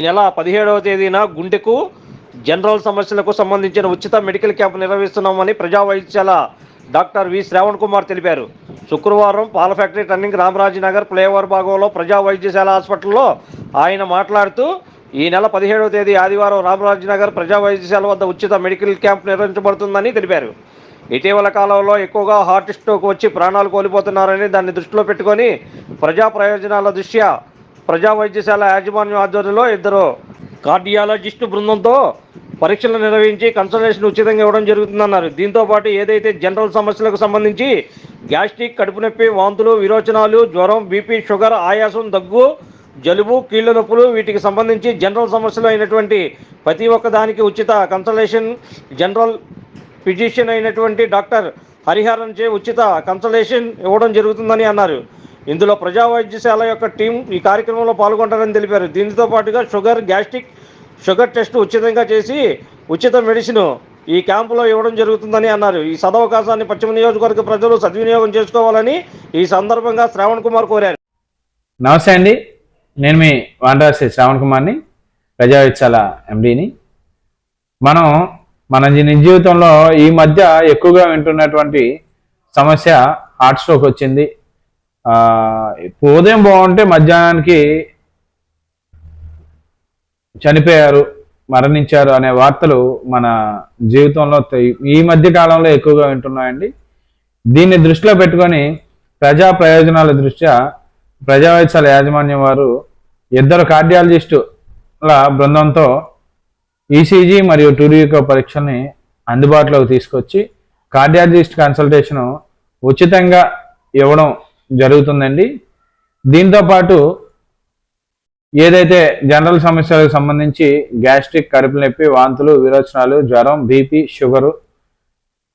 ఈ నెల పదిహేడవ తేదీన గుండెకు జనరల్ సమస్యలకు సంబంధించిన ఉచిత మెడికల్ క్యాంప్ నిర్వహిస్తున్నామని ప్రజా వైద్యశాల డాక్టర్ వి శ్రావణ్ కుమార్ తెలిపారు. శుక్రవారం పాల ఫ్యాక్టరీ టర్నింగ్ రామరాజనగర్ ఫ్లైఓవర్ భాగంలో ప్రజా వైద్యశాల హాస్పిటల్లో ఆయన మాట్లాడుతూ ఈ నెల పదిహేడవ తేదీ ఆదివారం రామరాజనగర్ ప్రజా వైద్యశాల వద్ద ఉచిత మెడికల్ క్యాంప్ నిర్వహించబడుతుందని తెలిపారు. ఇటీవల కాలంలో ఎక్కువగా హార్ట్ స్ట్రోక్ వచ్చి ప్రాణాలు కోల్పోతున్నారని దాన్ని దృష్టిలో పెట్టుకొని ప్రజా ప్రయోజనాల దృష్ట్యా ప్రజా వైద్యశాల యాజమాన్యం ఆధ్వర్యంలో ఇద్దరు కార్డియాలజిస్టు బృందంతో పరీక్షలు నిర్వహించి కన్సల్టేషన్ ఉచితంగా ఇవ్వడం జరుగుతుందన్నారు. దీంతో పాటు ఏదైతే జనరల్ సమస్యలకు సంబంధించి గ్యాస్ట్రిక్ కడుపు నొప్పి వాంతులు విరోచనాలు జ్వరం బీపీ షుగర్ ఆయాసం దగ్గు జలుబు కీళ్ళ నొప్పులు వీటికి సంబంధించి జనరల్ సమస్యలు అయినటువంటి ప్రతి ఒక్క దానికి ఉచిత కన్సల్టేషన్ జనరల్ ఫిజిషియన్ అయినటువంటి డాక్టర్ హరిహరన్ చే ఉచిత కన్సల్టేషన్ ఇవ్వడం జరుగుతుందని అన్నారు. ఇందులో ప్రజా వైద్యశాల యొక్క టీం ఈ కార్యక్రమంలో పాల్గొంటారని తెలిపారు. దీనితో పాటుగా షుగర్ గ్యాస్ట్రిక్ షుగర్ టెస్ట్ ఉచితంగా చేసి ఉచిత మెడిసిన్ ఈ క్యాంపులో ఇవ్వడం జరుగుతుందని అన్నారు. ఈ సదవకాశాన్ని పశ్చిమ నియోజకవర్గ ప్రజలు సద్వినియోగం చేసుకోవాలని ఈ సందర్భంగా శ్రావణ్ కుమార్ కోరారు. నమస్తే అండి. నేను మీ వాండ్రాసి శ్రావణ్ కుమార్ని ప్రజావిత్సాల ఎండీని. మనం మన నిజ జీవితంలో ఈ మధ్య ఎక్కువగా వింటున్నటువంటి సమస్య హార్ట్ స్ట్రోక్ వచ్చింది ఉదయం బాగుంటే మధ్యాహ్నానికి చనిపోయారు మరణించారు అనే వార్తలు మన జీవితంలో ఈ మధ్య కాలంలో ఎక్కువగా వింటున్నాయండి. దీన్ని దృష్టిలో పెట్టుకొని ప్రజా ప్రయోజనాల దృష్ట్యా ప్రజా వైద్యశాల యాజమాన్యం వారు ఇద్దరు కార్డియాలజిస్టుల బృందంతో ఈసీజీ మరియు టూరికో పరీక్షల్ని అందుబాటులోకి తీసుకొచ్చి కార్డియాలజిస్ట్ కన్సల్టేషన్ ఉచితంగా ఇవ్వడం జరుగుతుందండి. దీంతో పాటు ఏదైతే జనరల్ సమస్యలకు సంబంధించి గ్యాస్ట్రిక్ కడుపు నొప్పి వాంతులు విరోచనాలు జ్వరం బీపీ షుగరు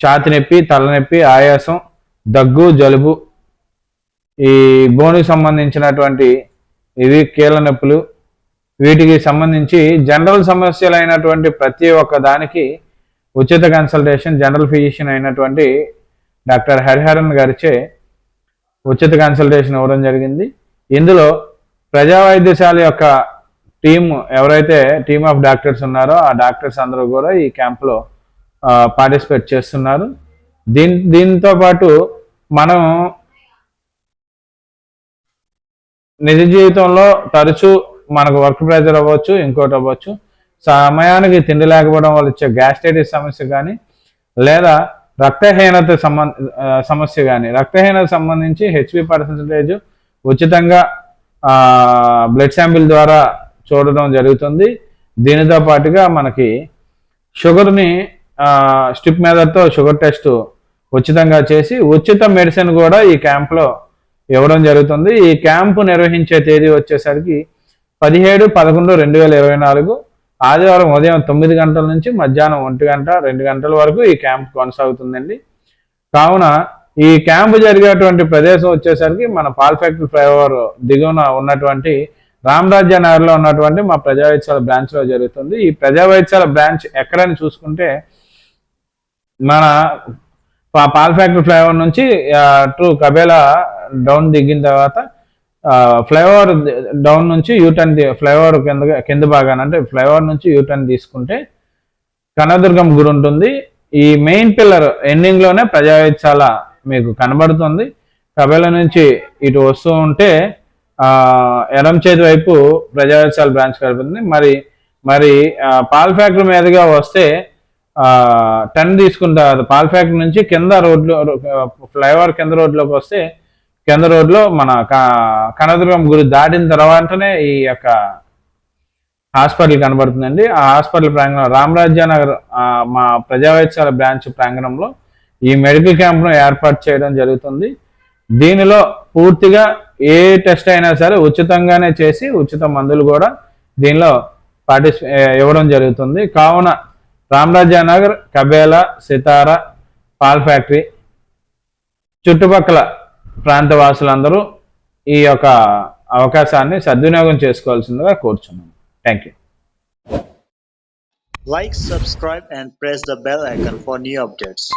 ఛాతి నొప్పి తలనొప్పి ఆయాసం దగ్గు జలుబు ఈ బోనుకు సంబంధించినటువంటి ఇవి కీళ్ళ నొప్పులు. వీటికి సంబంధించి జనరల్ సమస్యలు అయినటువంటి ప్రతి ఒక్క దానికి ఉచిత కన్సల్టేషన్ జనరల్ ఫిజిషియన్ అయినటువంటి డాక్టర్ హరిహరన్ గారిచే ఉచిత కన్సల్టేషన్ ఇవ్వడం జరిగింది. ఇందులో ప్రజా వైద్యశాల యొక్క టీమ్ ఎవరైతే టీమ్ ఆఫ్ డాక్టర్స్ ఉన్నారో ఆ డాక్టర్స్ అందరూ కూడా ఈ క్యాంప్లో పార్టిసిపేట్ చేస్తున్నారు. దీని దీంతో పాటు మనం నిజ జీవితంలో తరచూ మనకు వర్క్ ప్రెజర్ అవ్వచ్చు ఇంకోటి అవ్వచ్చు సమయానికి తిండి లేకపోవడం వల్ల వచ్చే గ్యాస్ట్రైటిస్ సమస్య కానీ లేదా రక్తహీనత సంబంధ సమస్య కానీ రక్తహీనత సంబంధించి హెచ్పి పర్సంటేజ్ ఉచితంగా బ్లడ్ శాంపిల్ ద్వారా చూడడం జరుగుతుంది. దీనితో పాటుగా మనకి షుగర్ని స్టిప్ మెథడ్తో షుగర్ టెస్ట్ ఉచితంగా చేసి ఉచిత మెడిసిన్ కూడా ఈ క్యాంప్లో ఇవ్వడం జరుగుతుంది. ఈ క్యాంపు నిర్వహించే తేదీ వచ్చేసరికి పదిహేడు పదకొండు రెండు వేల ఇరవై నాలుగు. ఆదివారం ఉదయం తొమ్మిది గంటల నుంచి మధ్యాహ్నం ఒంటి గంట రెండు గంటల వరకు ఈ క్యాంప్ కొనసాగుతుందండి. కావున ఈ క్యాంప్ జరిగేటువంటి ప్రదేశం వచ్చేసరికి మన పాల్ ఫ్యాక్టరీ ఫ్లైఓవర్ దిగువన ఉన్నటువంటి రామరాజ్య నగర్లో ఉన్నటువంటి మా ప్రజా వైద్యశాల జరుగుతుంది. ఈ ప్రజా వైద్యశాల బ్రాంచ్ ఎక్కడని చూసుకుంటే మన పాల్ ఫ్యాక్టరీ ఫ్లైఓవర్ నుంచి టు కబేలా డౌన్ దిగిన తర్వాత ఫ్లైఓవర్ డౌన్ నుంచి యూటర్న్ ఫ్లైఓవర్ కింద కింద భాగాన అంటే ఫ్లైఓవర్ నుంచి యూటర్న్ తీసుకుంటే కనదుర్గం గుడి ఉంటుంది. ఈ మెయిన్ పిల్లర్ ఎండింగ్లోనే లోనే మీకు కనబడుతుంది. కబేల నుంచి ఇటు వస్తూ ఉంటే ఎడం చేతి వైపు ప్రజా బ్రాంచ్ కనబడుతుంది. మరి మరి పాల్ ఫ్యాక్టరీ మీదుగా వస్తే టర్న్ తీసుకుంటారు పాల్ ఫ్యాక్టరీ నుంచి కింద రోడ్లో ఫ్లైఓవర్ కింద రోడ్లోకి వస్తే కింద రోడ్లో మన కనదుర్గం గుడి దాటిన తర్వాతనే ఈ యొక్క హాస్పిటల్ కనబడుతుందండి. ఆ హాస్పిటల్ ప్రాంగణం రామరాజ్యానగర్ మా ప్రజా బ్రాంచ్ ప్రాంగణంలో ఈ మెడికల్ క్యాంప్ను ఏర్పాటు చేయడం జరుగుతుంది. దీనిలో పూర్తిగా ఏ టెస్ట్ అయినా సరే ఉచితంగానే చేసి ఉచిత మందులు కూడా దీనిలో పార్టిసిపే ఇవ్వడం జరుగుతుంది. కావున రామరాజ్యానగర్ కబేలా సితార పాల్ ఫ్యాక్టరీ చుట్టుపక్కల ప్రాంతవాసులందరూ ఈ యొక్క అవకాశాన్ని సద్వినియోగం చేసుకోవాల్సిందిగా కోరుచున్నాను. Thank you like subscribe and press the bell icon for new updates